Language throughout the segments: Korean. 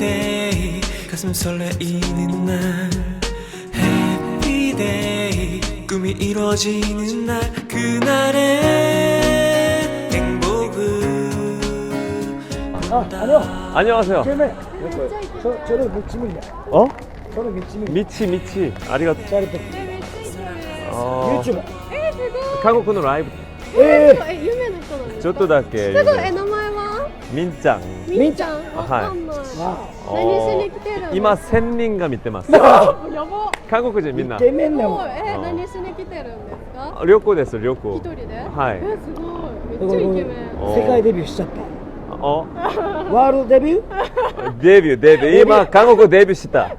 day 가슴 설레이는 날 Happy day 꿈이 이루어지는 날 그날의 행복은 아, 안녕. 안녕하세요. 쟤네. 저, 저는 미치입니다. 어? 저는 미치입니다. 미치 미치. 아리가 잘했다. 어. 유튜브. えー、すごい。 한국のライブ 예. え、有名な人なんですか。ちょっとだけすごい。え、名前は。みんちゃん。みんちゃん。わはいかんない。 あ何しに来てるんですか。今千人が見てます。やば。韓国人みんなイ。ケメンなの。すごい。え、何しに来てるんですか。旅行です旅行一。人で。はいえ、すごい。めっちゃイケメン。お世界デビューしちゃっおた。ワールドデビューデビューデビュー今韓国デビューした。やばい。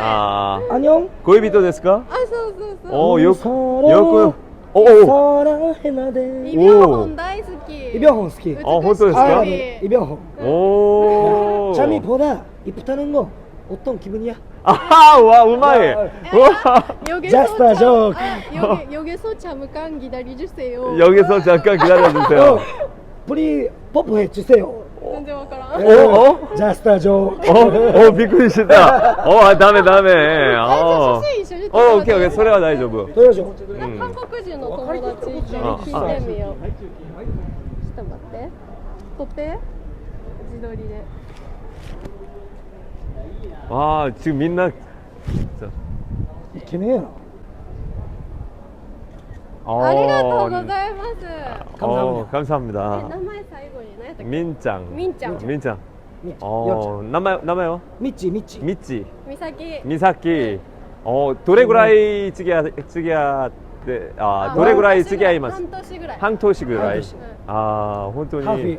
あアニョンー恋人ですか？あ、そうそうそう。おーよくサラよくおお。サラヘナイで。ビョンホン大好き。イビョンホン好き。美しいあ本当ですかあイビョンホン。おお。 잠이 보다 이쁘다는 거 어떤 기분이야? 아하 와 우마해. 아, 아, 아. 여기서 잠 여기, 여기서 잠깐 기다려주세요. 여기서 잠깐 기다려주세요. 어, 프리 뽀뽀해 주세요. 어? 어? 자스타죠. 어? 어? 비꾸시다. 어? 다음에 다음에. 어. 오케이 오케이. 소리가 나이 저거. 네. 도요죠. 음. 韓国人の友達一緒に聞いてみようちょっと待ってポペ自撮りで ああ지금みんな 이케메야. あありがとうございます。お 감사합니다. ー 감사합니다. え名前最後に何やったっけ？ 민짱. 민짱. 민짱. 미치. 어, 나마요, 나마요? 미치 미치. 미찌. 美咲。 미사키. 어, 도레구라이 찌개야, 찌개야, 네, 아, 도레구라이 찌개야이마스. 半年ぐらい。 항토시 구라이. 半年 아, 혼돈이. 하피.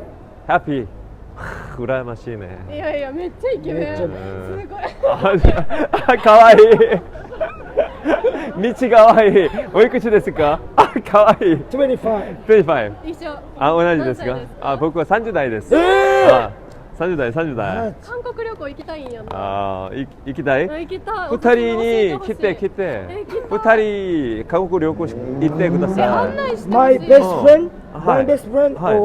해피. 羨ましいね。いやいやめっちゃイケメン。すごい。あ可愛い。道可愛い。おいくつですか？あ可愛い。25 25一緒。あ同じですか？あ僕は30代です。えー！三十代三十代。韓国旅行行きたいんやな。ああ行きたい？行きたい。二人に来て来て。二人韓国旅行行ってください。案内してほしい。My best friend, my best friend, はい、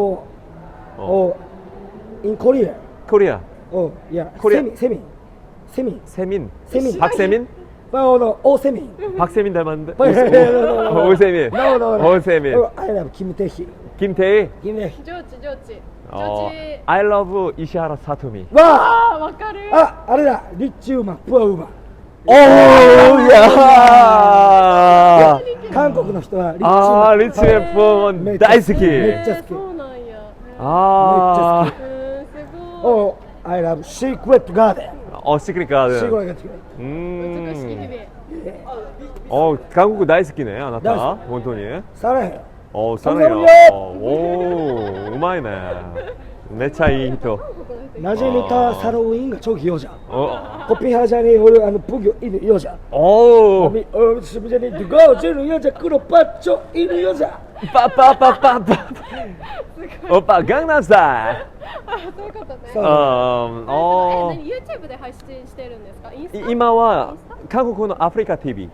in Korea. Korea. Oh, yeah. Korea. 세민, 세민, 세민, 세민. 세민. 박세민? No, no. Oh, 세민. 박세민 닮았는데. 오, 오, 오세민. No, no, no. 오세민. Oh, I love 김태희. 김태희. 김태희. 좋지, 좋지. 어, 좋지. I love 이시하라 사토미. 와! 아, 와카르. 아, 아래다. 리치 음악, 부아 음악. 오, 야. 韓国の人はリッチあーリッチエフォン大好き。めっちゃ好き。そうなんや。ああ。めっちゃ好き。Oh, I have secret garden. 어, Secret garden. 음. 그 어, 한국 나이스키네, 아나타. 나이스키. 본토니. 사랑해. 어, 감사합니다. 오, 우마이네. めちゃいい人。なじれたサロウィンが超ぎよじゃ。コピハじゃねえほル、あの、プギョ犬よじゃ。おお。み、お、しじゃねえ、ー、ジ、パッチョ。パパパパパ。おぱ、ガンナスだ。そういうことね。お。YouTube で配信してるんですか？今は、韓国のアフリカ TV。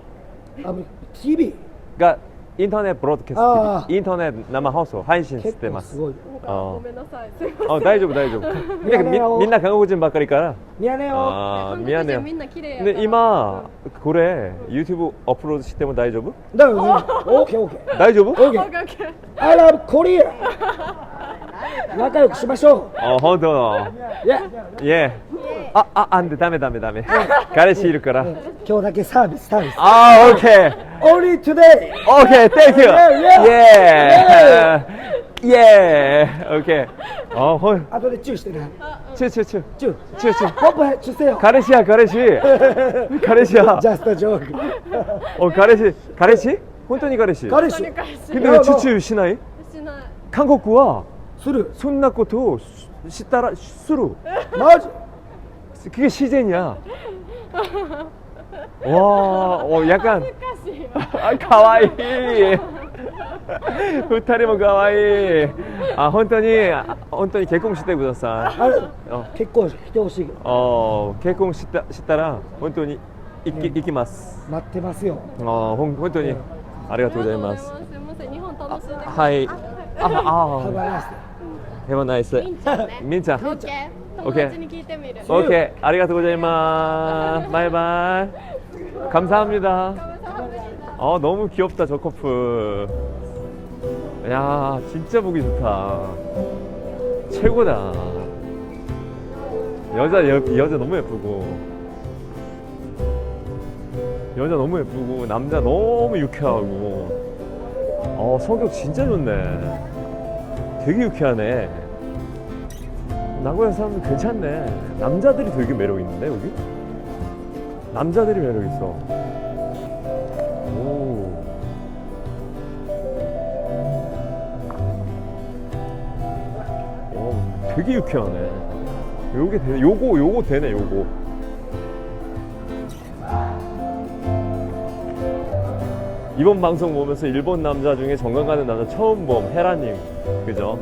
TV? が インターネットブロードキャあースト TV インターネット生放送配信してますすごい。なんかごめんなさい。すいません。あ大丈夫大丈夫なんかみミヤネ屋をみんな韓国人ばっかりから 미안해요. あー韓ミヤネ屋国人みんな綺麗やから。で今これ YouTube アップロードしても大丈夫 나 오케이 오케이. 大丈夫 オッ 오케이. ケーオッケー。 I love Korea. 仲良くしましょう。あ本当。いやいえあああんでダメダメダメ。彼氏いるから。今日だけサービスサービスあオッケー Only today OK thank you yeah イエーイオッケーあほい。後でチューしてね。チューチューチュー。チュー。チューチュー。ポップチューせよ。彼氏や彼氏。彼氏や。ジャストジョークお彼氏？彼氏。本当に彼氏彼氏。でもチューチューしない？しない。韓国はする。そんなこと知ったらする.マジ 그게 시즌이야. 와, 어, 약간 難しいわ。 아, 가와이. 二人も可愛い。あ、本当に、あ本当に結婚してください。あれあ結婚してほしいけど。あー結婚したしたら本当に行き,、行きます。待ってますよ。あーほん本当にありがとうございます。すみません。日本楽しんで。はい。ああ Have a nice day. Have a nice day. みんちゃんね。みんちゃん。オッケー。 友達に聞いてみる 오케이. 아리가토 고자이마. 바이바이. 감사합니다. 어, 너무 귀엽다, 저 커플. 야, 진짜 보기 좋다. 최고다. 여자, 여, 여자 너무 예쁘고. 여자 너무 예쁘고, 남자 너무 유쾌하고. 어, 성격 진짜 좋네. 되게 유쾌하네. 나고야 사람들 괜찮네. 남자들이 되게 매력 있는데 여기? 남자들이 매력 있어. 오. 어, 되게 유쾌하네. 요게 되네. 요거 요거 되네. 요거. 이번 방송 보면서 일본 남자 중에 정강 가는 남자 처음 봄 헤라님 그죠?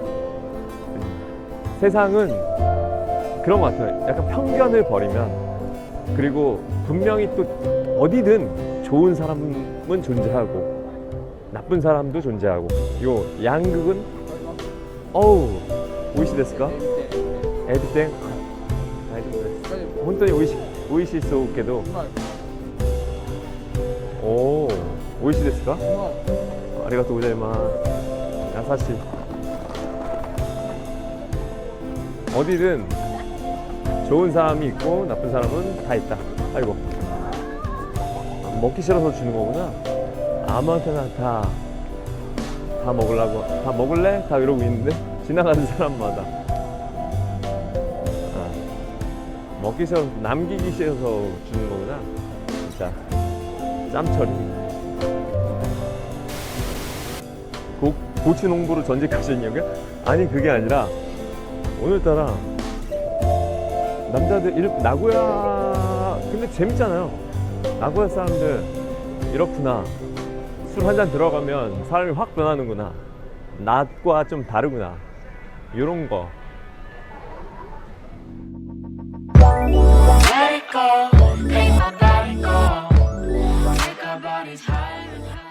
세상은 그런 것 같아요. 약간 편견을 버리면 그리고 분명히 또 어디든 좋은 사람은 존재하고 나쁜 사람도 존재하고 요 양극은 어우 오이시 데스까? 에비땡 혼돈이 오이시 오이시 소우께도 오 오이시 데스까? 아리가또 고자이마 야사시 어디든 좋은 사람이 있고 나쁜 사람은 다 있다. 아이고 먹기 싫어서 주는 거구나. 아무한테나 다, 다 먹으려고 다 먹을래? 다 이러고 있는데 지나가는 사람마다 아, 먹기 싫어서 남기기 싫어서 주는 거구나. 진짜 짬처리. 고, 고추 농부로 전직하시냐고요? 아니 그게 아니라 오늘따라 남자들 이렇게 나고야 근데 재밌잖아요. 나고야 사람들 이렇구나. 술 한 잔 들어가면 사람이 확 변하는구나. 낮과 좀 다르구나. 이런 거. Let it go, take my body go, take our bodies higher and it.